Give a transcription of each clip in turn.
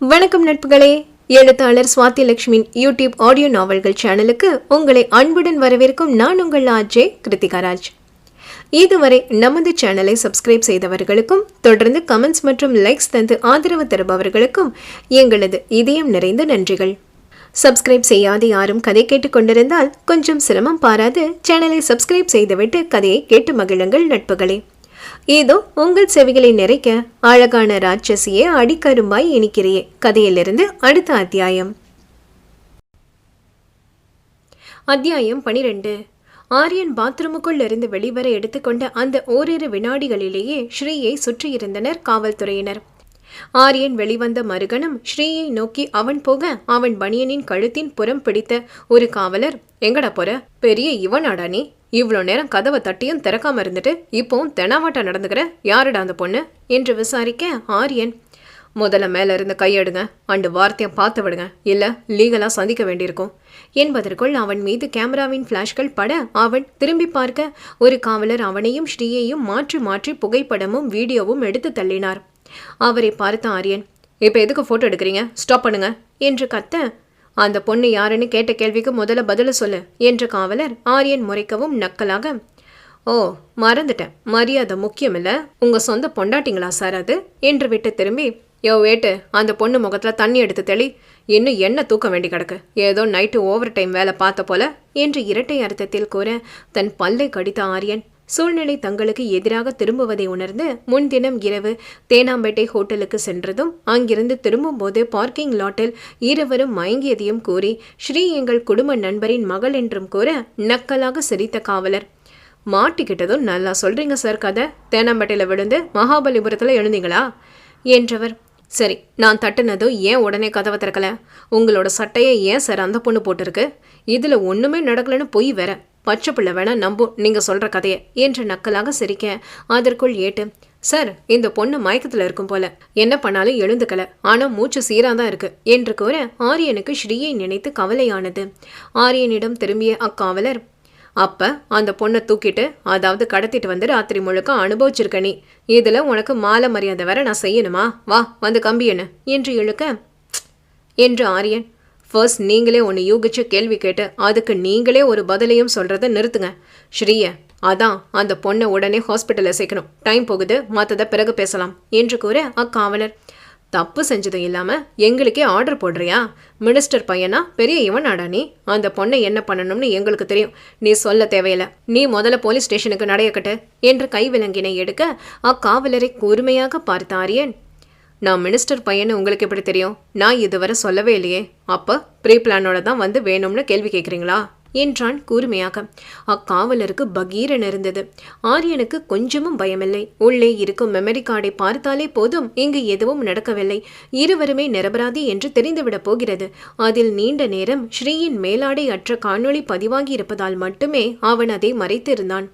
வணக்கம் நட்புகளே. எழுத்தாளர் Swathi லட்சுமியின் YouTube audio நாவல்கள் சேனலுக்கு உங்களை அன்புடன் வரவேற்கும் நான் உங்கள் ஆஜே கிருத்திகாராஜ். இதுவரை நமது சேனலை சப்ஸ்கிரைப் செய்தவர்களுக்கும் தொடர்ந்து கமெண்ட்ஸ் மற்றும் லைக்ஸ் தந்து ஆதரவு தருபவர்களுக்கும் எங்களது இதயம் நிறைந்த நன்றிகள். சப்ஸ்கிரைப் செய்யாத யாரும் கதை கேட்டுக்கொண்டிருந்தால் கொஞ்சம் சிரமம் பாராது. சேனலை சப்ஸ்கிரைப் செய்துவிட்டு கதையை கேட்டு மகிழுங்கள் நட்புகளே. ஏதோ உங்கள் செவிகளை நிறைக்க அழகான ராட்சசியே அடிக்கரும்பாய் இனிக்கிறியே கதையிலிருந்து அடுத்த அத்தியாயம். அத்தியாயம் பனிரெண்டு. ஆரியன் பாத்ரூமுக்குள் இருந்து வெளிவர எடுத்துக்கொண்ட அந்த ஓரிரு வினாடிகளிலேயே ஸ்ரீயை சுற்றியிருந்தனர் காவல்துறையினர். ஆரியன் வெளிவந்த மறுகணம் ஸ்ரீயை நோக்கி அவன் போக அவன் பனியனின் கழுத்தின் புறம் பிடித்த ஒரு காவலர் எங்கடா போற? பெரிய இவனாடா நீ? இவ்வளோ நேரம் கதவை தட்டியும் திறக்காம இருந்துட்டு இப்போவும் தெனாவாட்டா நடந்துக்கிற யாருடா அந்த பொண்ணு என்று விசாரிக்க ஆரியன் முதல்ல மேலே இருந்து கையெடுங்க அண்டு வார்த்தையை பார்த்து விடுங்க இல்லை லீகலாக சந்திக்க வேண்டியிருக்கும். என்பதற்குள் அவன் மீது கேமராவின் ஃப்ளாஷ்கள் பட அவன் திரும்பி பார்க்க ஒரு காவலர் அவனையும் ஸ்ரீயையும் மாற்றி மாற்றி புகைப்படமும் வீடியோவும் எடுத்து தள்ளினார். அவரை பார்த்த ஆரியன் இப்போ எதுக்கு ஃபோட்டோ எடுக்கிறீங்க? ஸ்டாப் பண்ணுங்க என்று கத்த அந்த பொண்ணு யாருன்னு கேட்ட கேள்விக்கு முதல்ல பதில சொல்லு என்று காவலர் ஆரியன் முறைக்கவும் நக்கலாக ஓ மறந்துட்டேன். மரியாதை முக்கியமில்ல. உங்க சொந்த பொண்டாட்டிங்களா சார் அது? என்று விட்டு திரும்பி யோ வேட்டு அந்த பொண்ணு முகத்தில் தண்ணி எடுத்து தெளி. இன்னும் என்ன தூக்க வேண்டி கிடக்கு? ஏதோ நைட்டு ஓவர் டைம் வேலை பார்த்த போல. என்று இரட்டை அர்த்தத்தில் கூற தன் பல்லை கடித்த ஆரியன் சூழ்நிலை தங்களுக்கு எதிராக திரும்புவதை உணர்ந்து முன்தினம் இரவு தேனாம்பேட்டை ஹோட்டலுக்கு சென்றதும் அங்கிருந்து திரும்பும்போது பார்க்கிங் லாட்டில் இருவரும் மயங்கியதையும் கூறி ஸ்ரீ எங்கள் குடும்ப நண்பரின் மகள் என்றும் கூற நக்கலாக சிரித்த காவலர். மாட்டிக்கிட்டதும் நல்லா சொல்றீங்க சார் கதை. தேனாம்பேட்டையில் விழுந்து மகாபலிபுரத்தில் எழுந்தீங்களா? என்றவர். சரி நான் தட்டுனதும் ஏன் உடனே கதவை திறக்கல? உங்களோட சட்டையை ஏன் சார் அந்த பொண்ணு போட்டிருக்கு? இதில் ஒன்றுமே நடக்கலன்னு பொய் வேற. பச்சை பிள்ளை வேணா நம்பும் நீங்கள் சொல்கிற கதையை என்று நக்கலாக சிரிக்க அதற்குள் ஏட்டு சார் இந்த பொண்ணு மயக்கத்தில் இருக்கும் போல. என்ன பண்ணாலும் எழுந்துக்கல. ஆனால் மூச்சு சீராக தான் இருக்கு. என்று கூற ஆரியனுக்கு ஸ்ரீயை நினைத்து கவலையானது. ஆரியனிடம் திரும்பிய அக்காவலர் அப்ப அந்த பொண்ணை தூக்கிட்டு அதாவது கடத்திட்டு வந்து ராத்திரி முழுக்க அனுபவிச்சிருக்க நீ. இதில் உனக்கு மாலை மரியாதை வேற நான் செய்யணுமா? வா வந்து கம்பி என்ன என்று இழுக்க என்று ஆரியன் ஃபர்ஸ்ட் நீங்களே ஒன்று யூகிச்சு கேள்வி கேட்டு அதுக்கு நீங்களே ஒரு பதிலையும் சொல்கிறத நிறுத்துங்க. ஸ்ரீய அதான் அந்த பொண்ணை உடனே ஹாஸ்பிட்டலில் சேர்க்கணும். டைம் போகுது மற்றதை பிறகு பேசலாம் என்று கூற அக்காவலர். தப்பு செஞ்சதும் இல்லாமல் எங்களுக்கே ஆர்டர் போடுறியா? மினிஸ்டர் பையனா பெரிய இவனாடா நீ? அந்த பொண்ணை என்ன பண்ணணும்னு எங்களுக்கு தெரியும். நீ சொல்ல தேவையில்லை. நீ முதல்ல போலீஸ் ஸ்டேஷனுக்கு நடையக்கட்டு என்று கைவிலங்கினை எடுக்க அக்காவலரை கூர்மையாக பார்த்த ஆரியன் நான் மினிஸ்டர் பையன்னு உங்களுக்கு எப்படி தெரியும்? நான் இதுவரை சொல்லவே இல்லையே. அப்போ ப்ரீ பிளானோட தான் வந்து வேணும்னு கேள்வி கேட்குறீங்களா என்றான் கூர்மையாக. அக்காவலருக்கு பகீரன் இருந்தது. ஆரியனுக்கு கொஞ்சமும் பயமில்லை. உள்ளே இருக்கும் மெமரி கார்டை பார்த்தாலே போதும். இங்கு எதுவும் நடக்கவில்லை. இருவருமே நிரபராதி என்று தெரிந்துவிடப் போகிறது. அதில் நீண்ட நேரம் ஸ்ரீயின் மேலாடை அற்ற காணொளி பதிவாகி இருப்பதால் மட்டுமே அவன் அதை மறைத்திருந்தான்.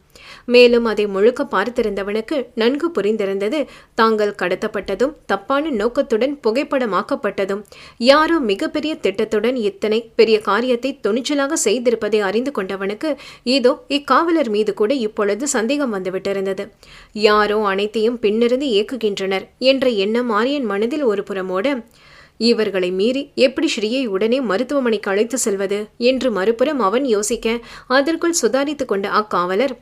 மேலும் அதை முழுக்க பார்த்திருந்தவனுக்கு நன்கு புரிந்திருந்தது. தாங்கள் கடத்தப்பட்டதும் தப்பான நோக்கத்துடன் புகைப்படமாக்கப்பட்டதும் யாரோ மிகப்பெரிய திட்டத்துடன் இத்தனை பெரிய காரியத்தை துணிச்சலாக செய்திருப்பதை அறிந்து கொண்டவனுக்கு இதோ இக்காவலர் மீது கூட இப்பொழுது சந்தேகம் வந்துவிட்டிருந்தது. யாரோ அனைத்தையும் பின்னிருந்து இயக்குகின்றனர் என்ற எண்ணம் ஆரியன் மனதில் ஒரு புறமோட இவர்களை மீறி எப்படி ஸ்ரீயை உடனே மருத்துவமனைக்கு அழைத்து செல்வது? என்று மறுபுறம் அவன் யோசிக்க அதற்குள் சுதாரித்து கொண்ட அக்காவலர்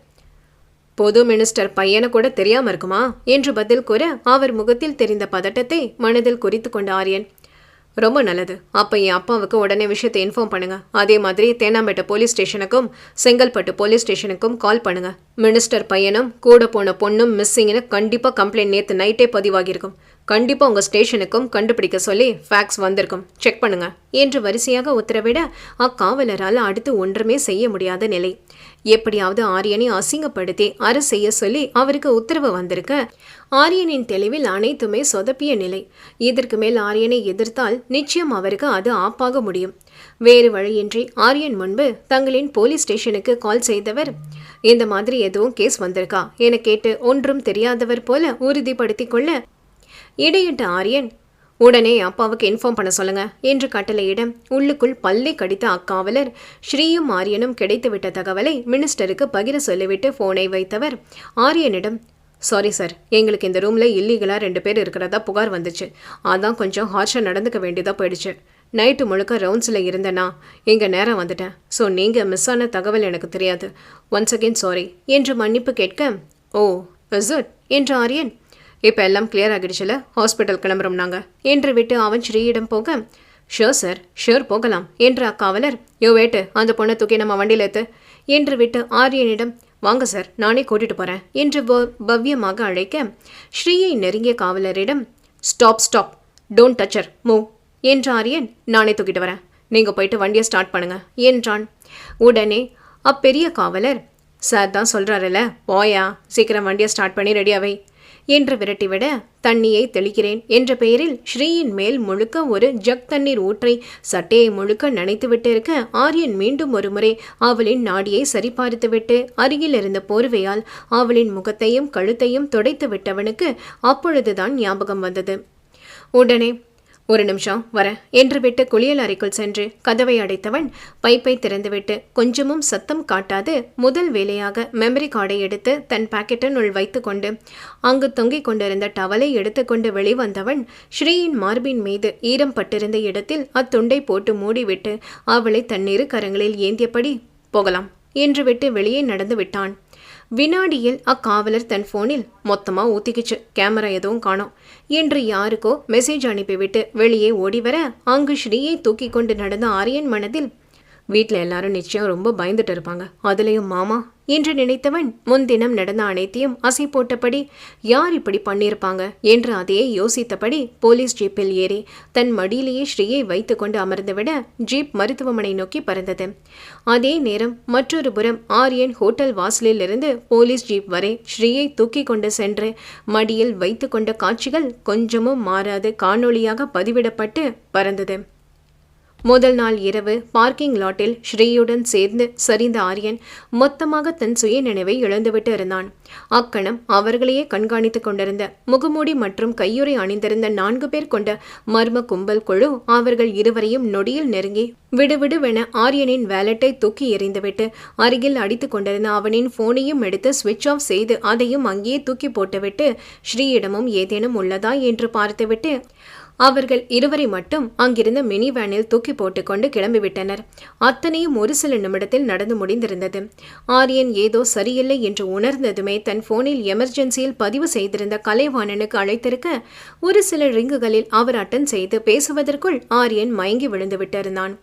பொது மினிஸ்டர் பையனை கூட தெரியாம இருக்குமா? என்று பதில் கூற அவர் முகத்தில் தெரிந்த பதட்டத்தை மனதில் குறித்து கொண்ட ஆரியன். ரொம்ப நல்லது. அப்போ என் அப்பாவுக்கு உடனே விஷயத்தை இன்ஃபார்ம் பண்ணுங்க. அதே மாதிரி தேனாம்பேட்டை போலீஸ் ஸ்டேஷனுக்கும் செங்கல்பட்டு போலீஸ் ஸ்டேஷனுக்கும் கால் பண்ணுங்க. மினிஸ்டர் பையனும் கூட போன பொண்ணும் மிஸ்ஸிங்னு கண்டிப்பாக கம்ப்ளைண்ட் நேற்று நைட்டே பதிவாகியிருக்கும். கண்டிப்பாக உங்கள் ஸ்டேஷனுக்கும் கண்டுபிடிக்க சொல்லி ஃபேக்ஸ் வந்திருக்கும். செக் பண்ணுங்க. என்று வரிசையாக உத்தரவிட அக்காவலரால் அடுத்து ஒன்றுமே செய்ய முடியாத நிலை. எப்படியாவது ஆரியனை அசிங்கப்படுத்தி அரை செய்ய சொல்லி அவருக்கு உத்தரவு வந்திருக்க. ஆரியனின் தெளிவில் அனைத்துமே சொதப்பிய நிலை. இதற்கு மேல் ஆரியனை எதிர்த்தால் நிச்சயம் அவருக்கு அது ஆப்பாக முடியும். வேறு வழியின்றி ஆரியன் முன்பு தங்களின் போலீஸ் ஸ்டேஷனுக்கு கால் செய்தவர் இந்த மாதிரி எதுவும் கேஸ் வந்திருக்கா என கேட்டு ஒன்றும் தெரியாதவர் போல உறுதிப்படுத்திக் கொள்ள இடையிட்ட ஆரியன் உடனே அப்பாவுக்கு இன்ஃபார்ம் பண்ண சொல்லுங்க என்று கட்டளையிட உள்ளுக்குள் பல்லை கடித்த அக்காவலர் ஸ்ரீயும் ஆரியனும் கிடைத்துவிட்ட தகவலை மினிஸ்டருக்கு பகிர சொல்லிவிட்டு போனை வைத்தவர். ஆரியனிடம் சாரி சார் எங்களுக்கு இந்த ரூமில் இல்லீகலாக ரெண்டு பேர் இருக்கிறதா புகார் வந்துச்சு. அதான் கொஞ்சம் ஹார்ஷாக நடந்துக்க வேண்டியதாக போயிடுச்சு. நைட்டு முழுக்க ரவுண்ட்ஸில் இருந்தேன்னா இங்கே நேரம் வந்துட்டேன். ஸோ நீங்கள் மிஸ் ஆன தகவல் எனக்கு தெரியாது. ஒன்ஸ் அகெயின் சாரி என்று மன்னிப்பு கேட்க ஓ இஸ் இட் என்று ஆரியன் இப்போ எல்லாம் கிளியர் ஆகிடுச்சுல? ஹாஸ்பிட்டல் கிளம்புறோம் நாங்கள் என்று விட்டு அவன் ஸ்ரீயிடம் போக ஷியோர் சார் ஷியோர் போகலாம் என்று அக்காவலர் யோ வேட்டு அந்த பொண்ணை தூக்கி நம்ம வண்டியில் ஏத்து. என்று விட்டு ஆரியனிடம் வாங்க சார் நானே கூட்டிட்டு போகிறேன் என்று பவ்யமாக அழைக்க ஸ்ரீயை நெருங்கிய காவலரிடம் stop stop don't touch her move என்ற ஆரியன் நானே தூக்கிட்டு வரேன். நீங்கள் போயிட்டு வண்டியை ஸ்டார்ட் பண்ணுங்க என்றான். உடனே அப்பெரிய காவலர் சார் தான் சொல்கிறாருல்ல போயா. சீக்கிரம் வண்டியை ஸ்டார்ட் பண்ணி ரெடியாவை என்று விரட்டிவிட தண்ணியை தெளிக்கிறேன் என்ற பெயரில் ஸ்ரீயின் மேல் முழுக்க ஒரு ஜக் தண்ணீர் ஊற்றை சட்டையை முழுக்க நனைத்துவிட்டு இருக்க ஆரியன் மீண்டும் ஒருமுறை அவளின் நாடியை சரிபார்த்துவிட்டு அருகில் இருந்த போர்வையால் அவளின் முகத்தையும் கழுத்தையும் துடைத்து விட்டவனுக்கு அப்பொழுதுதான் ஞாபகம் வந்தது. உடனே ஒரு நிமிஷம் வரேன் என்று விட்டு குளியல் அறைக்குள் சென்று கதவை அடைத்தவன் பைப்பை திறந்துவிட்டு கொஞ்சமும் சத்தம் காட்டாது முதல் வேலையாக மெமரி கார்டை எடுத்து தன் பாக்கெட்டினுள் வைத்துக்கொண்டு அங்கு தொங்கிக் கொண்டிருந்த டவலை எடுத்துக்கொண்டு வெளிவந்தவன் ஸ்ரீயின் மார்பின் மீது ஈரம் பட்டிருந்த இடத்தில் அத்துண்டை போட்டு மூடிவிட்டு அவளை தன் இரு கரங்களில் ஏந்தியபடி போகலாம் என்று விட்டு வெளியே நடந்து விட்டான். வினாடியில் அக்காவலர் தன் போனில் மொத்தமா ஊத்திக்கிச்சு. கேமரா எதுவும் காணோம். என்று யாருக்கோ மெசேஜ் அனுப்பிவிட்டு வெளியே ஓடி வர அங்கு ஸ்ரீயை தூக்கி கொண்டு நடந்த ஆரியன் மனதில் வீட்டில் எல்லாரும் நிச்சயம் ரொம்ப பயந்துட்டு இருப்பாங்க. அதுலேயும் மாமா என்று நினைத்தவன் முன்தினம் நடந்த அனைத்தையும் அசை போட்டபடி யார் இப்படி பண்ணியிருப்பாங்க? என்று அதையே யோசித்தபடி போலீஸ் ஜீப்பில் ஏறி தன் மடியிலேயே ஸ்ரீயை வைத்துக்கொண்டு அமர்ந்துவிட ஜீப் மருத்துவமனை நோக்கி பறந்தது. அதே நேரம் மற்றொரு புறம் ஆரியன் ஹோட்டல் வாசலில் இருந்து போலீஸ் ஜீப் வரை ஸ்ரீயை தூக்கி கொண்டு சென்று மடியில் வைத்துக்கொண்ட காட்சிகள் கொஞ்சமும் மாறாது காணொளியாக பதிவிடப்பட்டு பறந்தது. முதல் நாள் இரவு பார்க்கிங் லாட்டில் ஸ்ரீயுடன் சேர்ந்து சரிந்த ஆரியன் மொத்தமாக தன் சுய நினைவை இழந்துவிட்டு இருந்தான். அக்கணம் அவர்களையே கண்காணித்துக் கொண்டிருந்த முகமூடி மற்றும் கையுறை அணிந்திருந்த நான்கு பேர் கொண்ட மர்ம கும்பல் குழு அவர்கள் இருவரையும் நொடியில் நெருங்கி விடுவிடுவென ஆரியனின் வேலட்டை தூக்கி எறிந்துவிட்டு அருகில் அடித்துக் கொண்டிருந்த அவனின் போனையும் எடுத்து சுவிட்ச் ஆஃப் செய்து அதையும் அங்கேயே தூக்கி போட்டுவிட்டு ஸ்ரீயிடமும் ஏதேனும் உள்ளதா என்று பார்த்துவிட்டு அவர்கள் இருவரை மட்டும் அங்கிருந்த மினி வேனில் தூக்கி போட்டுக்கொண்டு கிளம்பிவிட்டனர். அத்தனையும் ஒரு சில நிமிடத்தில் நடந்து முடிந்திருந்தது. ஆரியன் ஏதோ சரியில்லை என்று உணர்ந்ததுமே தன் போனில் எமர்ஜென்சியில் பதிவு செய்திருந்த கலைவாணனுக்கு அழைத்திருக்க ஒரு சில ரிங்குகளில் அவர் அட்டன் செய்து பேசுவதற்குள் ஆரியன் மயங்கி விழுந்து விட்டிருந்தான்.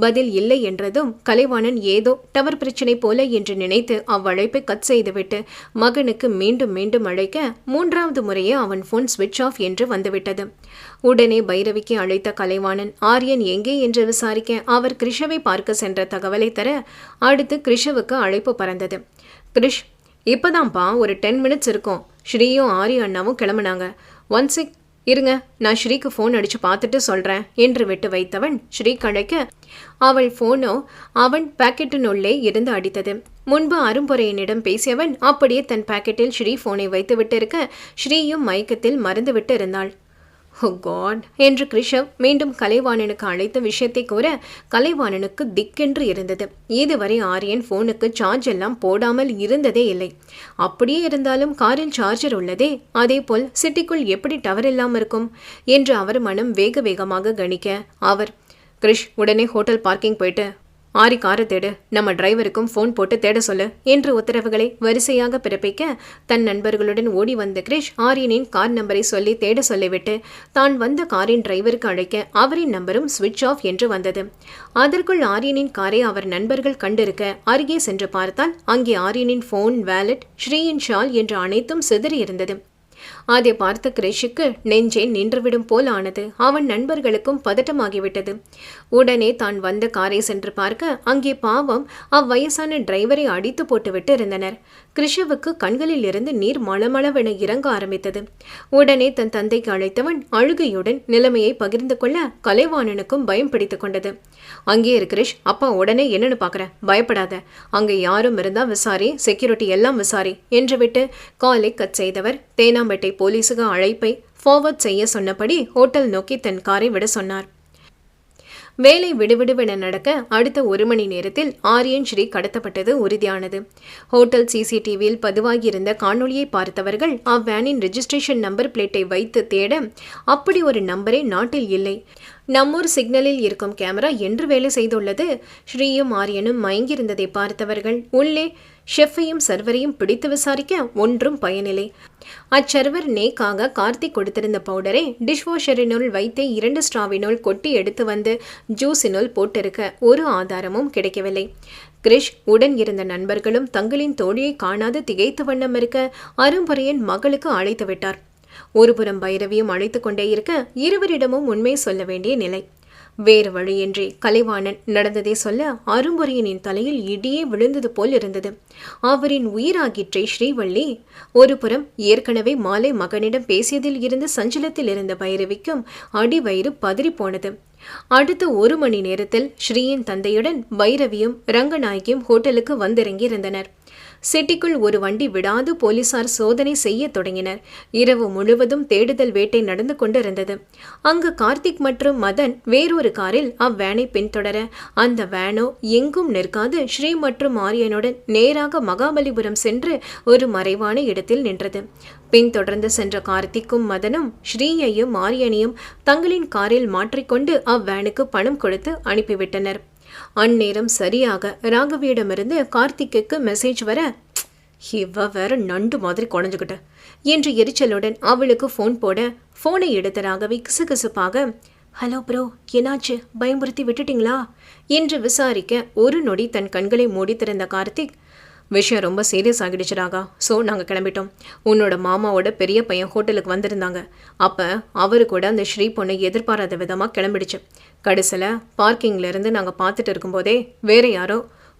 பதில் இல்லை என்றதும் கலைவாணன் ஏதோ டவர் பிரச்சனை போல என்று நினைத்து அவ்வழைப்பை கட் செய்துவிட்டு மகனுக்கு மீண்டும் மீண்டும் அழைக்க மூன்றாவது முறையே அவன் போன் சுவிட்ச் ஆஃப் என்று வந்துவிட்டது. உடனே பைரவிக்கு அழைத்த கலைவாணன் ஆரியன் எங்கே? என்று விசாரிக்க அவர் கிருஷவை பார்க்க சென்ற தகவலை தர அடுத்து கிருஷவுக்கு அழைப்பு பறந்தது. கிருஷ் இப்போதான்ப்பா ஒரு டென் மினிட்ஸ் இருக்கும். ஸ்ரீயும் ஆரிய அண்ணாவும் கிளம்புனாங்க. ஒன் சிக் இருங்க நான் ஸ்ரீக்கு ஃபோன் அடிச்சு பார்த்துட்டு சொல்கிறேன் என்று விட்டு வைத்தவன் ஸ்ரீ கழைக்க அவள் ஃபோனோ அவன் பாக்கெட்டினுள்ளே இருந்து அடித்தது. முன்பு அரும்பொறையனிடம் பேசியவன் அப்படியே தன் பாக்கெட்டில் ஸ்ரீ ஃபோனை வைத்து இருக்க ஸ்ரீயும் மயக்கத்தில் மறந்துவிட்டு இருந்தாள். Oh ஓ காட் என்று கிருஷவ் மீண்டும் கலைவாணனுக்கு அழைத்த விஷயத்தை கூற கலைவாணனுக்கு திக்கென்று இருந்தது. இதுவரை ஆரியன் ஃபோனுக்கு சார்ஜ் எல்லாம் போடாமல் இருந்ததே இல்லை. அப்படியே இருந்தாலும் காரில் சார்ஜர் உள்ளதே. அதேபோல் சிட்டிக்குள் எப்படி டவர் இல்லாமல் இருக்கும்? என்று அவர் மனம் வேக வேகமாக கணிக்க அவர் கிரிஷ் உடனே ஹோட்டல் பார்க்கிங் போயிட்டு ஆரி காரை தேடு. நம்ம டிரைவருக்கும் ஃபோன் போட்டு தேட சொல்லு என்று உத்தரவுகளை வரிசையாக பிறப்பிக்க தன் நண்பர்களுடன் ஓடி வந்த கிரிஷ் ஆரியனின் கார் நம்பரை சொல்லி தேட சொல்லிவிட்டு தான் வந்த காரின் டிரைவருக்கு அழைக்க அவரின் நம்பரும் சுவிட்ச் ஆஃப் என்று வந்தது. அதற்குள் ஆரியனின் காரை அவர் நண்பர்கள் கண்டிருக்க அருகே சென்று பார்த்தால் அங்கே ஆரியனின் ஃபோன் வேலட் ஸ்ரீயின் ஷால் என்று அனைத்தும் சிதறி இருந்தது அதை பார்த்த கிரேஷுக்கு நெஞ்சே நின்றுவிடும் போல் ஆனது. அவன் நண்பர்களுக்கும் பதட்டமாகிவிட்டது. உடனே தான் வந்த காரை சென்று பார்க்க அங்கே பாவம் அவ்வயசான டிரைவரை அடித்து போட்டுவிட்டு இருந்தனர். கிருஷவுக்கு கண்களில் இருந்து நீர் மளமளவென இறங்க ஆரம்பித்தது. உடனே தன் தந்தைக்கு அழைத்தவன் அழுகையுடன் நிலைமையை பகிர்ந்து கொள்ள கலைவாணனுக்கும் பயம் பிடித்து கொண்டது. அங்கே இரு கிரிஷ் அப்பா உடனே என்னன்னு பார்க்குற பயப்படாத. அங்கே யாரும் இருந்தால் விசாரி செக்யூரிட்டி எல்லாம் விசாரி என்று விட்டு காலை கட் செய்தவர். தேனாம்பேட்டை போலீஸுக்கு அழைப்பை ஃபார்வர்ட் செய்ய சொன்னபடி ஹோட்டல் நோக்கி தன் காரை விட சொன்னார். வேலை விடுவிடுவென நடக்க அடுத்த ஒரு மணி நேரத்தில் ஆரியன் ஸ்ரீ கடத்தப்பட்டது உறுதியானது. ஹோட்டல் சிசிடிவியில் பதிவாகியிருந்த காணொளியை பார்த்தவர்கள் அவ்வேனின் ரெஜிஸ்ட்ரேஷன் நம்பர் பிளேட்டை வைத்து தேட அப்படி ஒரு நம்பரே நாட்டில் இல்லை. நம்மூர் சிக்னலில் இருக்கும் கேமரா என்று வேலை செய்துள்ளது. ஸ்ரீயும் ஆரியனும் மயங்கியிருந்ததை பார்த்தவர்கள் உள்ளே ஷெஃப்பையும் சர்வரையும் பிடித்து விசாரிக்க ஒன்றும் பயனில்லை. அச்சர்வர் நேக்காக கார்த்திக் கொடுத்திருந்த பவுடரை டிஷ்வாஷரினுள் வைத்தே இரண்டு ஸ்ட்ராவினுள் கொட்டி எடுத்து வந்து ஜூஸினுள் போட்டிருக்க ஒரு ஆதாரமும் கிடைக்கவில்லை. கிரிஷ் உடன் இருந்த நண்பர்களும் தங்களின் தோழியை காணாது திகைத்து வண்ணம் இருக்க அரும்புரையன் மகளுக்கு அழைத்து விட்டார். ஒருபுறம் பைரவியும் அழைத்து கொண்டே இருக்க இருவரிடமும் உண்மை சொல்ல வேண்டிய நிலை. வேறு வழியின்றி கலைவாணன் நடந்ததை சொல்ல அரும்புரையனின் தலையில் இடியே விழுந்தது போல் இருந்தது. அவரின் உயிராகிற்றை ஸ்ரீவள்ளி. ஒருபுறம் ஏற்கனவே மாலை மகனிடம் பேசியதில் இருந்து சஞ்சலத்தில் இருந்த பைரவிக்கும் அடிவயிறு பதறி போனது. அடுத்த ஒரு மணி நேரத்தில் ஸ்ரீயின் தந்தையுடன் பைரவியும் ரங்கநாயகியும் ஹோட்டலுக்கு வந்திறங்கி இருந்தனர் சிட்டிக்குள் ஒரு வண்டி விடாது போலீசார் சோதனை செய்ய தொடங்கினர். இரவு முழுவதும் தேடுதல் வேட்டை நடந்து கொண்டிருந்தது. அங்கு கார்த்திக் மற்றும் மதன் வேறொரு காரில் அவ்வேனை பின்தொடர அந்த வேனோ எங்கும் நிற்காது ஸ்ரீ மற்றும் ஆரியனுடன் நேராக மகாபலிபுரம் சென்று ஒரு மறைவான இடத்தில் நின்றது. பின்தொடர்ந்து சென்ற கார்த்திக்கும் மதனும் ஸ்ரீயையும் ஆரியனையும் தங்களின் காரில் மாற்றிக்கொண்டு அவ்வேனுக்கு பணம் கொடுத்து அனுப்பிவிட்டனர். அந்நேரம் சரியாக ராகவியிடமிருந்து கார்த்திக்குக்கு மெசேஜ் வர இவ வேற நண்டு மாதிரி குழஞ்சுக்கிட்ட என்று எரிச்சலுடன் அவளுக்கு ஃபோன் போட ஃபோனை எடுத்த ராகவி கிசுகிசுப்பாக ஹலோ ப்ரோ என்னாச்சு? பயமுறுத்தி விட்டுட்டீங்களா? என்று விசாரிக்க ஒரு நொடி தன் கண்களை மூடி திறந்த கார்த்திக் விஷயம் ரொம்ப சீரியஸ் ஆகிடுச்சு ராகா. ஸோ நாங்கள் கிளம்பிட்டோம். உன்னோட மாமாவோட பெரிய பையன் ஹோட்டலுக்கு வந்திருந்தாங்க. அப்போ அவரு கூட அந்த ஸ்ரீ பொண்ணை எதிர்பாராத விதமாக கிளம்பிடுச்சு. கடைசியில் பார்க்கிங்லேருந்து நாங்கள் பார்த்துட்டு இருக்கும்போதே வேற யாரோ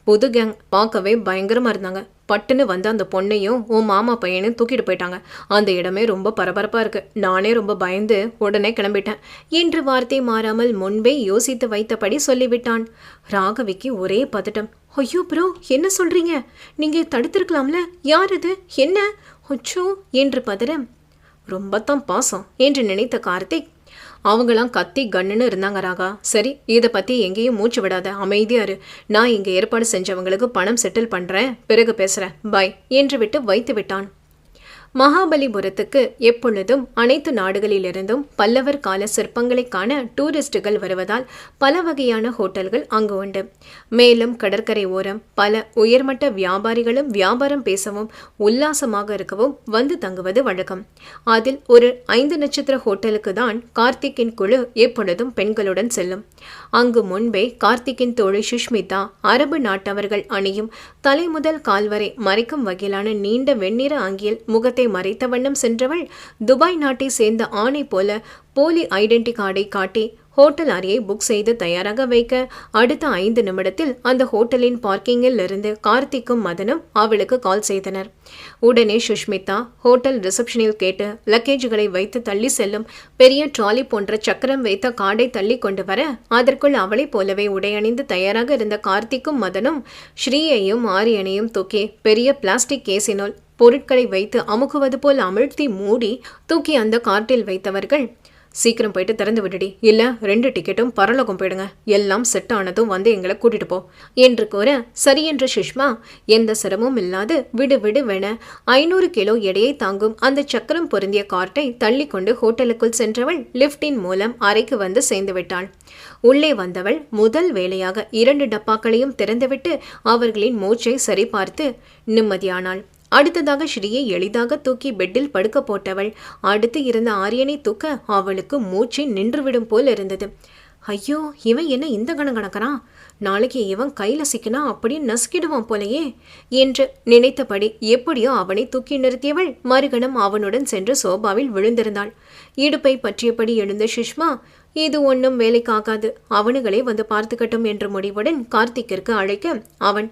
புது கேங் பார்க்கவே பயங்கரமாக இருந்தாங்க. பட்டுன்னு வந்து அந்த பொண்ணையும் உன் மாமா பையனையும் தூக்கிட்டு போயிட்டாங்க. அந்த இடமே ரொம்ப பரபரப்பாக இருக்கு. நானே ரொம்ப பயந்து உடனே கிளம்பிட்டேன். என்று வார்த்தை மாறாமல் முன்பே யோசித்து வைத்தபடி சொல்லிவிட்டான். ராகவிக்கு ஒரே பதட்டம். ஐயோ ப்ரோ என்ன சொல்றீங்க? நீங்க தடுத்திருக்கலாம்ல. யார் இது? என்ன? அச்சோ என்று பதற. ரொம்ப தான் பாசம் என்று நினைத்த கார்த்திக் அவங்களாம் கத்தி கண்ணுன்னு இருந்தாங்க ராகா. சரி இதை பற்றி எங்கேயும் மூச்சு விடாத. அமைதியாரு நான் இங்கே ஏற்பாடு செஞ்சவங்களுக்கு பணம் செட்டில் பண்ணுறேன் பிறகு பேசுகிறேன் பாய் என்று விட்டு வைத்து விட்டான். மகாபலிபுரத்துக்கு எப்பொழுதும் அனைத்து நாடுகளிலிருந்தும் பல்லவர் கால சிற்பங்களை காண டூரிஸ்டுகள் வருவதால் பல வகையான ஹோட்டல்கள் அங்கு உண்டு. மேலும் கடற்கரை ஓரம் பல உயர்மட்ட வியாபாரிகளும் வியாபாரம் பேசவும் உல்லாசமாக இருக்கவும் வந்து தங்குவது வழக்கம். அதில் ஒரு ஐந்து நட்சத்திர ஹோட்டலுக்கு தான் கார்த்திக்கின் குழு எப்பொழுதும் பெண்களுடன் செல்லும். அங்கு முன்பே கார்த்திக்கின் தோழி சுஷ்மிதா அரபு நாட்டவர்கள் அணியும் தலை முதல் கால்வரை மறைக்கும் வகையிலான நீண்ட வெண்ணிற அங்கியில் முகத்தை முகத்தை மறைத்த வண்ணம் சென்றவள் துபாய் நாட்டை சேர்ந்த ஆணை போல போலி ஐடென்டி கார்டை காட்டி ஹோட்டல் அறையை புக் செய்து தயாராக வைக்க அடுத்த ஐந்து நிமிடத்தில் அந்த ஹோட்டலின் பார்க்கிங்கில் இருந்து கார்த்திக்கும் மதனும் அவளுக்கு கால் செய்தனர். உடனே சுஷ்மிதா ஹோட்டல் ரிசப்ஷனில் கேட்டு லக்கேஜ்களை வைத்து தள்ளி செல்லும் பெரிய ட்ராலி போன்ற சக்கரம் வைத்த காடை தள்ளி கொண்டு வர அதற்குள் அவளைப் போலவே உடையணிந்து தயாராக இருந்த கார்த்திக்கும் மதனும் ஸ்ரீயையும் ஆரியனையும் தூக்கி பெரிய பிளாஸ்டிக் கேசினுள் பொருட்களை வைத்து அமுக்குவது போல் அமிழ்த்தி மூடி தூக்கி அந்த கார்ட்டில் வைத்தவர்கள் சீக்கிரம் போயிட்டு திறந்து விடுடி. இல்ல ரெண்டு டிக்கெட்டும் பரலோகம் போயிடுங்க. எல்லாம் செட் ஆனதும் வந்து எங்களை கூட்டிட்டு போ. என்று கூற சரியென்ற சுஷ்மா எந்த சிரமமும் இல்லாது விடு விடு வென ஐநூறு கிலோ எடையை தாங்கும் அந்த சக்கரம் பொருந்திய கார்ட்டை தள்ளி கொண்டு ஹோட்டலுக்குள் சென்றவள் லிப்டின் மூலம் அறைக்கு வந்து சேர்ந்து விட்டாள். உள்ளே வந்தவள் முதல் வேலையாக இரண்டு டப்பாக்களையும் திறந்துவிட்டு அவர்களின் மூச்சை சரிபார்த்து நிம்மதியானாள். அடுத்ததாக ஸ்ரீயை எளிதாக தூக்கி பெட்டில் படுக்க போட்டவள். அடுத்து இருந்த ஆரியனை தூக்க அவளுக்கு மூச்சு நின்றுவிடும் போல் இருந்தது. ஐயோ இவன் என்ன இந்த கணம் கணக்கிறான் நாளைக்கு இவன் கையில் சிக்கினா அப்படியே நசுக்கிடுவான் போலையே என்று நினைத்தபடி எப்படியோ அவனை தூக்கி நிறுத்தியவள் மறுகணம் அவனுடன் சென்று சோபாவில் விழுந்திருந்தாள். இடுப்பை பற்றியபடி எழுந்த சுஷ்மா இது ஒன்றும் வேலைக்காகாது. அவனுகளே வந்து பார்த்துக்கட்டும் என்ற முடிவுடன் கார்த்திக்கிற்கு அழைக்க அவன்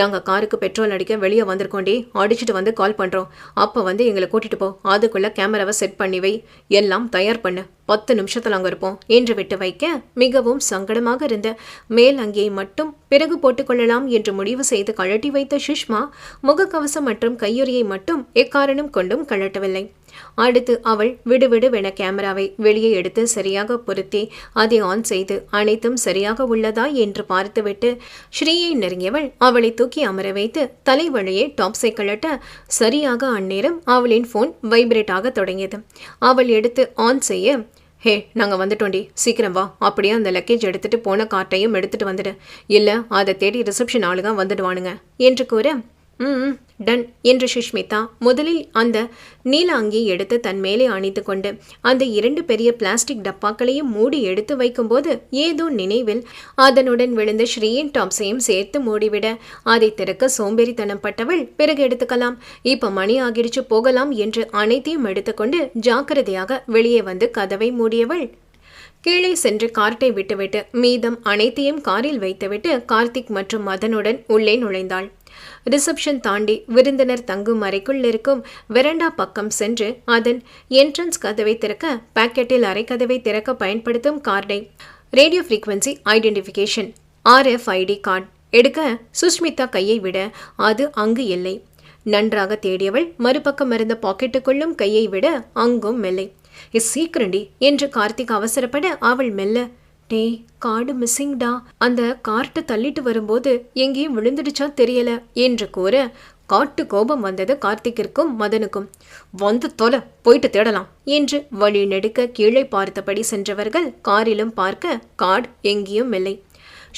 நாங்கள் காருக்கு பெட்ரோல் அடிக்க வெளியே வந்திருக்கோண்டி. அடிச்சுட்டு வந்து கால் பண்ணுறோம் அப்போ வந்து எங்களை கூட்டிகிட்டு போ. அதுக்குள்ளே கேமராவை செட் பண்ணி வை. எல்லாம் தயார் பண்ணு. பத்து நிமிஷத்தில் அங்கே இருப்போம். என்று விட்டு வைக்க மிகவும் சங்கடமாக இருந்த மேல் அங்கேயை மட்டும் பிறகு போட்டுக்கொள்ளலாம் என்று முடிவு செய்து கழட்டி வைத்த சுஷ்மா முகக்கவசம் மற்றும் கையுறையை மட்டும் எக்காரணம் கொண்டும் கழட்டவில்லை. அடுத்து அவள் விடுவிடுவென கேமராவை வெளியே எடுத்து சரியாக பொருத்தி அதை ஆன் செய்து அனைத்தும் சரியாக உள்ளதா என்று பார்த்துவிட்டு ஸ்ரீயை நெருங்கியவள் அவளை தூக்கி அமர வைத்து தலை வழியே டாப்ஸை கழட்ட சரியாக அந்நேரம் அவளின் ஃபோன் வைப்ரேட் ஆக தொடங்கியது. அவள் எடுத்து ஆன் செய்ய ஹே நாங்கள் வந்துட்டோண்டி சீக்கிரம் வா. அப்படியே அந்த லக்கேஜ் எடுத்துட்டு போன கார்ட்டையும் எடுத்துட்டு வந்துடு. இல்லை அதை தேடி ரிசப்ஷன் ஆளுங்க வந்துடுவானுங்க என்று கூற ம் டன். என்று சுஷ்மிதா முதலில் அந்த நீல அங்கியை எடுத்து தன் மேலே அணிந்து கொண்டு அந்த இரண்டு பெரிய பிளாஸ்டிக் டப்பாக்களையும் மூடி எடுத்து வைக்கும்போது ஏதோ நினைவில் அதனுடன் விழுந்த ஸ்ரீயின் டாப்ஸையும் சேர்த்து மூடிவிட அதை திறக்க சோம்பேறித்தனம் பட்டவள் பிறகு எடுத்துக்கலாம். இப்போ மணி ஆகிடுச்சு போகலாம் என்று அனைத்தையும் எடுத்துக்கொண்டு ஜாக்கிரதையாக வெளியே வந்து கதவை மூடியவள். கீழே சென்று கார்ட்டை விட்டுவிட்டு மீதம் அனைத்தையும் காரில் வைத்துவிட்டு கார்த்திக் மற்றும் மதனுடன் உள்ளே நுழைந்தாள். ரிசப்ஷன் தாண்டி விருந்தினர் தங்கும் அறைக்குள் இருக்கும் வெரண்டா பக்கம் சென்று அதன் என்ட்ரன்ஸ் கதவை திறக்க பாக்கெட்டில் அறைக்கதவை திறக்க பயன்படுத்தும் கார்டை radio frequency identification RFID card எடுக்க சுஷ்மிதா கையை விட அது அங்கு இல்லை. நன்றாக தேடியவள் மறுபக்கம் இருந்த பாக்கெட்டுக்குள்ளும் கையை விட அங்கும் மெல்லை. இஸ் சீக்கிரண்டி என்று கார்த்திக் அவசரப்பட அவள் மெல்ல டேய் கார்டு மிஸ்ஸிங்டா அந்த கார்ட்டை தள்ளிட்டு வரும்போது எங்கேயும் விழுந்துடுச்சா தெரியல என்று கூற காட்டு கோபம் வந்தது கார்த்திக்கிற்கும் மதனுக்கும். வந்து தொலை போயிட்டு தேடலாம் என்று வழி நெடுக்க கீழே பார்த்தபடி சென்றவர்கள் காரிலும் பார்க்க கார்டு எங்கேயும் இல்லை.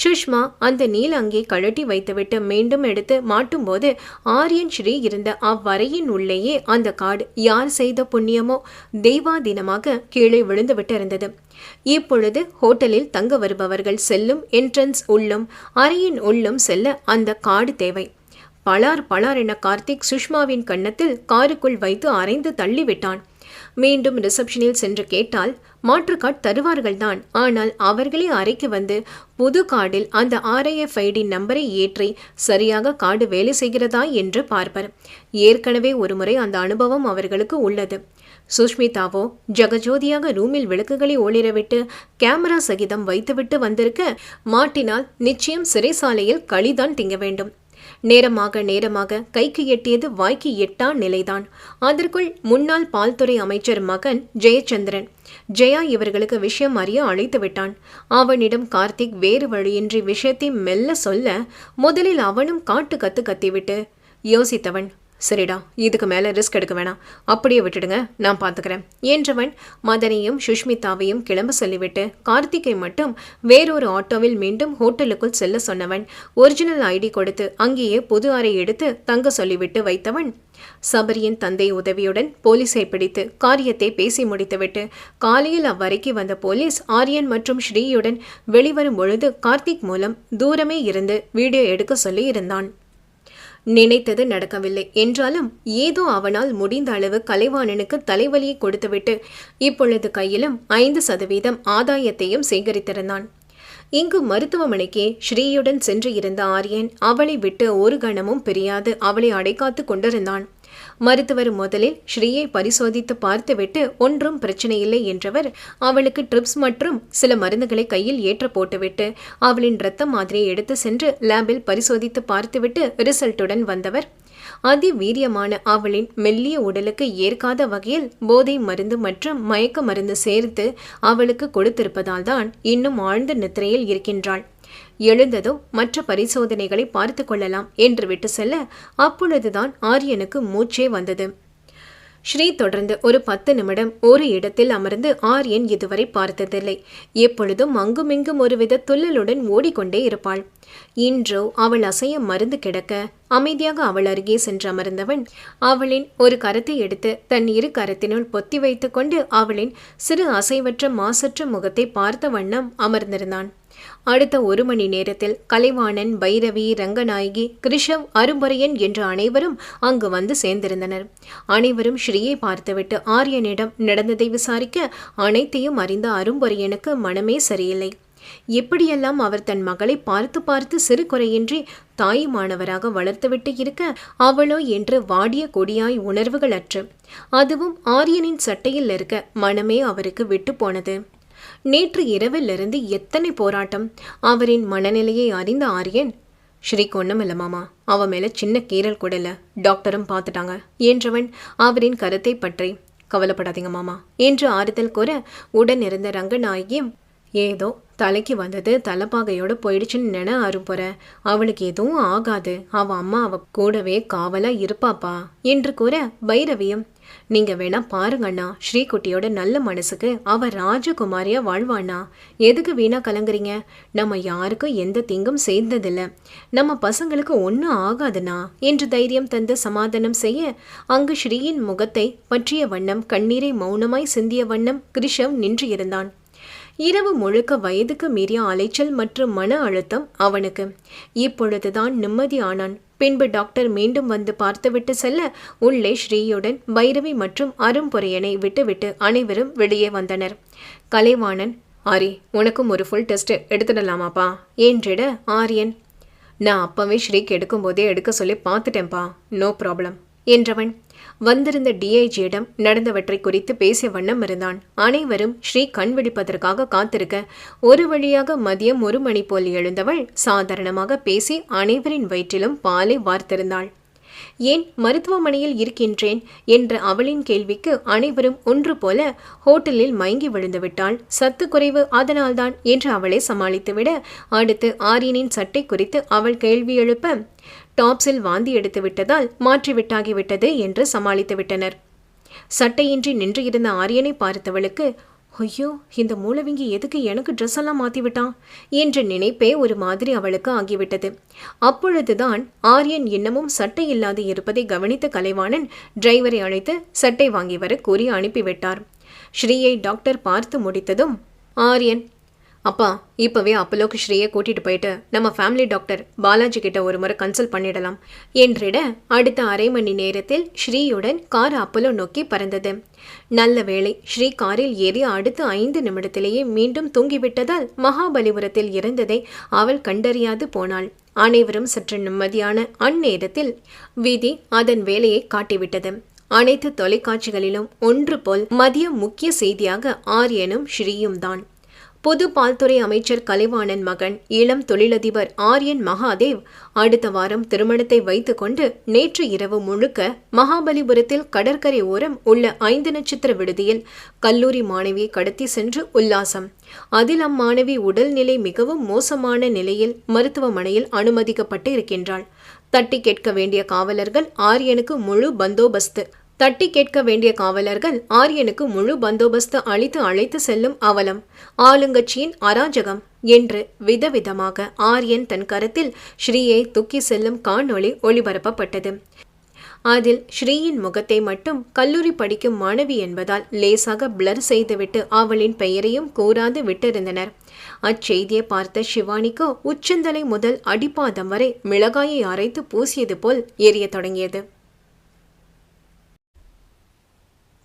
சுஷ்மா அந்த நீல் அங்கே கழட்டி வைத்துவிட்டு மீண்டும் எடுத்து மாட்டும்போது ஆரியன் ஸ்ரீ இருந்த அவ்வறையின் உள்ளேயே அந்த காடு யார் செய்த புண்ணியமோ தெய்வாதீனமாக கீழே விழுந்துவிட்டு இருந்தது இப்பொழுது ஹோட்டலில் தங்க வருபவர்கள் செல்லும் என்ட்ரன்ஸ் உள்ளும் அறையின் உள்ளும் செல்ல அந்த காடு தேவை. பலார் பலார் என கார்த்திக் சுஷ்மாவின் கன்னத்தில் காருக்குள் வைத்து அரைந்து தள்ளிவிட்டான். மீண்டும் ரிசப்ஷனில் சென்று கேட்டால் மாற்று கார்டு தருவார்கள்தான் ஆனால் அவர்களே அறைக்கு வந்து புது கார்டில் அந்த ஆர்ஐஎஃப்ஐடி நம்பரை ஏற்றி சரியாக கார்டு வேலை செய்கிறதா? என்று பார்ப்பர். ஏற்கனவே ஒருமுறை அந்த அனுபவம் அவர்களுக்கு உள்ளது. சுஷ்மிதாவோ ஜெகஜோதியாக ரூமில் விளக்குகளை ஒளிரவிட்டு கேமரா சகிதம் வைத்துவிட்டு வந்திருக்க மாட்டினால் நிச்சயம் சிறைசாலையில் களிதான் திங்க வேண்டும். நேரமாக நேரமாக கைக்கு எட்டியது வாய்க்கு எட்டா நிலைதான். அதற்குள் முன்னாள் பால்துறை அமைச்சர் மகன் ஜெயச்சந்திரன். ஜெயா இவர்களுக்கு விஷயம் அறிய அழைத்து விட்டான். அவனிடம் கார்த்திக் வேறு வழியின்றி விஷயத்தை மெல்ல சொல்ல முதலில் அவனும் காட்டு கத்து கத்திவிட்டு யோசித்தவன் சரிடா இதுக்கு மேலே ரிஸ்க் எடுக்க வேணாம். அப்படியே விட்டுடுங்க நான் பார்த்துக்கிறேன் என்றவன் மதனையும் சுஷ்மிதாவையும் கிளம்ப சொல்லிவிட்டு கார்த்திகை மட்டும் வேறொரு ஆட்டோவில் மீண்டும் ஹோட்டலுக்குள் செல்ல சொன்னவன் ஒரிஜினல் ஐடி கொடுத்து அங்கேயே புது அறை எடுத்து தங்க சொல்லிவிட்டு வைத்தவன் சபரியின் தந்தை உதவியுடன் போலீஸை பிடித்து காரியத்தை பேசி முடித்துவிட்டு காலையில் அவ்வறைக்கு வந்த போலீஸ் ஆரியன் மற்றும் ஸ்ரீயுடன் வெளிவரும் பொழுது கார்த்திக் மூலம் தூரமே இருந்து வீடியோ எடுக்க சொல்லி இருந்தான் நினைத்தது நடக்கவில்லை. என்றாலும் ஏதோ அவனால் முடிந்த அளவு கலைவாணனுக்கு தலைவலியை கொடுத்துவிட்டு இப்பொழுது கையிலும் ஐந்து சதவீதம் ஆதாயத்தையும் சேகரித்திருந்தான். இங்கு மருத்துவமனைக்கே ஸ்ரீயுடன் சென்று இருந்த ஆரியன் அவளை விட்டு ஒரு கணமும் பிரியாது. அவளை அடைக்காத்து கொண்டிருந்தான். மருத்துவர் முதலில் ஸ்ரீயை பரிசோதித்து பார்த்துவிட்டு ஒன்றும் பிரச்சனை இல்லை என்றவர் அவளுக்கு ட்ரிப்ஸ் மற்றும் சில மருந்துகளை கையில் ஏற்ற போட்டுவிட்டு அவளின் இரத்த மாதிரியை எடுத்து சென்று லேபில் பரிசோதித்து பார்த்துவிட்டு ரிசல்ட்டுடன் வந்தவர். அதி வீரியமான அவளின் மெல்லிய உடலுக்கு ஏற்காத வகையில் போதை மருந்து மற்றும் மயக்க மருந்து சேர்த்து அவளுக்கு கொடுத்திருப்பதால் தான் இன்னும் ஆழ்ந்த நித்திரையில் இருக்கின்றாள். எழுந்ததும் மற்ற பரிசோதனைகளை பார்த்து கொள்ளலாம் என்று விட்டு செல்ல அப்பொழுதுதான் ஆரியனுக்கு மூச்சே வந்தது. ஸ்ரீ தொடர்ந்து ஒரு பத்து நிமிடம் ஒரு இடத்தில் அமர்ந்து ஆரியன் இதுவரை பார்த்ததில்லை. எப்பொழுதும் அங்குமிங்கும் ஒருவித துள்ளலுடன் ஓடிக்கொண்டே இருப்பாள். இன்றோ அவள் அசைய மருந்து கிடக்க அமைதியாக அவள் அருகே சென்று அமர்ந்தவன் அவளின் ஒரு கரத்தை எடுத்து தன் இரு கரத்தினுள் பொத்தி வைத்துக்கொண்டு அவளின் சிறு அசைவற்ற மாசற்ற முகத்தை பார்த்த வண்ணம் அமர்ந்திருந்தான். அடுத்த ஒரு மணி நேரத்தில் கலைவாணன் பைரவி ரங்கநாயகி கிருஷவ் அரும்பரையன் என்ற அனைவரும் அங்கு வந்து சேர்ந்திருந்தனர். அனைவரும் ஸ்ரீயை பார்த்துவிட்டு ஆரியனிடம் நடந்ததை விசாரிக்க அனைத்தையும் அறிந்த அரும்பொறையனுக்கு மனமே சரியில்லை. எப்படியெல்லாம் அவர் தன் மகளை பார்த்து பார்த்து சிறு குறையின்றி தாயுமானவராக வளர்த்துவிட்டு இருக்க அவளோ என்று வாடிய கொடியாய் உணர்வுகள் அற்று அதுவும் ஆரியனின் சட்டையில் இருக்க மனமே அவருக்கு விட்டு போனது. நேற்று இரவிலிருந்து எத்தனை போராட்டம்? அவரின் மனநிலையை அறிந்த ஆரியன் ஸ்ரீக்கு ஒன்றும் இல்லை மாமா அவன் மேலே சின்ன கீரல் கூட இல்லை டாக்டரும் பார்த்துட்டாங்க என்றவன் அவரின் கருத்தை பற்றி கவலைப்படாதீங்க மாமா என்று ஆறுதல் கூற உடன் இருந்த ரங்கநாயகியும் ஏதோ தலைக்கு வந்தது தலைப்பாகையோட போயிடுச்சுன்னு நின அரும்புற அவளுக்கு எதுவும் ஆகாது அவ அம்மா அவ கூடவே காவலா இருப்பாப்பா என்று கூற பைரவியும் நீங்க வேணா பாருங்கண்ணா. ஸ்ரீகுட்டியோட நல்ல மனசுக்கு அவ ராஜகுமாரியா வாழ்வாண்ணா எதுக்கு வீணா கலங்குறீங்க? நம்ம யாருக்கும் எந்த தீங்கும் சேர்ந்ததில்லை. நம்ம பசங்களுக்கு ஒன்றும் ஆகாதுண்ணா. என்று தைரியம் தந்து சமாதானம் செய்ய அங்கு ஸ்ரீயின் முகத்தை பற்றிய வண்ணம் கண்ணீரை மௌனமாய் சிந்திய வண்ணம் கிருஷவ் நின்று இருந்தான். இரவு முழுக்க வயதுக்கு மீறிய அலைச்சல் மற்றும் மன அழுத்தம் அவனுக்கு. இப்பொழுதுதான் நிம்மதி ஆனான். பின்பு டாக்டர் மீண்டும் வந்து பார்த்துவிட்டு செல்ல உள்ளே ஸ்ரீயுடன் பைரவி மற்றும் அரும்பொறையனை விட்டுவிட்டு அனைவரும் வெளியே வந்தனர். கலைவாணன் ஆரி உனக்கும் ஒரு ஃபுல் டெஸ்ட் எடுத்துடலாமாப்பா? என்றிட ஆரியன் நான் அப்பவே ஸ்ரீக்கு எடுக்கும்போதே எடுக்க சொல்லி பார்த்துட்டேன்ப்பா. நோ ப்ராப்ளம் என்றவன் வந்திருந்த டிஐஜியிடம் நடந்தவற்றை குறித்து பேசிய வண்ணம் இருந்தான். அனைவரும் ஸ்ரீ கண் விழிப்பதற்காக காத்திருக்க ஒரு வழியாக மதியம் ஒரு மணி போல் எழுந்தவள் சாதாரணமாக பேசி அனைவரின் வயிற்றிலும் பாலை வார்த்திருந்தாள். ஏன் மருத்துவமனையில் இருக்கின்றேன்? என்ற அவளின் கேள்விக்கு அனைவரும் ஒன்று போல ஹோட்டலில் மயங்கி விழுந்துவிட்டாள். சத்து குறைவு அதனால்தான் என்று அவளை சமாளித்துவிட அடுத்து ஆரியனின் சட்டை குறித்து அவள் கேள்வி எழுப்ப டாப்ஸில் வாந்தி எடுத்து விட்டதால் மாற்றிவிட்டாகிவிட்டது என்று சமாளித்து விட்டனர். சட்டையின்றி நின்று இருந்த ஆரியனை பார்த்தவளுக்கு ஐயோ இந்த மூலவிங்கி எதுக்கு எனக்கு ட்ரெஸ் எல்லாம் மாற்றிவிட்டான் என்ற நினைப்பே ஒரு மாதிரி அவளுக்கு ஆகிவிட்டது. அப்பொழுதுதான் ஆரியன் இன்னமும் சட்டை இல்லாது இருப்பதை கவனித்த கலைவாணன் டிரைவரை அழைத்து சட்டை வாங்கி வர கூறி அனுப்பிவிட்டார். ஸ்ரீயை டாக்டர் பார்த்து முடித்ததும் ஆரியன் அப்பா இப்போவே அப்பலோக்கு ஸ்ரீயை கூட்டிகிட்டு போயிட்டு நம்ம ஃபேமிலி டாக்டர் பாலாஜி கிட்ட ஒரு முறை கன்சல்ட் பண்ணிடலாம். என்றிட அடுத்த அரை மணி நேரத்தில் ஸ்ரீயுடன் கார் அப்பலோ நோக்கி பறந்தது. நல்ல வேளை ஸ்ரீ காரில் ஏறி அடுத்த ஐந்து நிமிடத்திலேயே மீண்டும் தூங்கிவிட்டதால் மகாபலிபுரத்தில் இருந்ததை அவள் கண்டறியாது போனாள். அனைவரும் சற்று நிம்மதியான அந்நேரத்தில் விதி அதன் வேலையை காட்டிவிட்டது. அனைத்து தொலைக்காட்சிகளிலும் ஒன்று போல் மதியம் முக்கிய செய்தியாக ஆரியனும் ஸ்ரீயும் தான் பொது பால்துறை அமைச்சர் கலைவாணன் மகன் இளம் தொழிலதிபர் ஆரியன் மகாதேவ் அடுத்த வாரம் திருமணத்தை வைத்துக்கொண்டு நேற்று இரவு முழுக்க மகாபலிபுரத்தில் கடற்கரை ஓரம் உள்ள ஐந்து நட்சத்திர விடுதியில் கல்லூரி மாணவியை கடத்தி சென்று உல்லாசம். அதில் அம்மாணவி உடல்நிலை மிகவும் மோசமான நிலையில் மருத்துவமனையில் அனுமதிக்கப்பட்டு இருக்கின்றாள் தட்டி கேட்க வேண்டிய காவலர்கள் ஆரியனுக்கு முழு பந்தோபஸ்து தட்டி கேட்க வேண்டிய காவலர்கள் ஆரியனுக்கு முழு பந்தோபஸ்து அளித்து அழைத்து செல்லும் அவலம். ஆளுங்கட்சியின் அராஜகம். என்று விதவிதமாக ஆரியன் தன் கருத்தில் ஸ்ரீயை தூக்கி செல்லும் காணொளி ஒளிபரப்பப்பட்டது. அதில் ஸ்ரீயின் முகத்தை மட்டும் கல்லூரி படிக்கும் மாணவி என்பதால் லேசாக பிளர் செய்துவிட்டு அவளின் பெயரையும் கூறாது விட்டிருந்தனர். அச்செய்தியை பார்த்த சிவானிக்கோ உச்சந்தலை முதல் அடிப்பாதம் வரை மிளகாயை அரைத்து பூசியது போல் எரிய தொடங்கியது.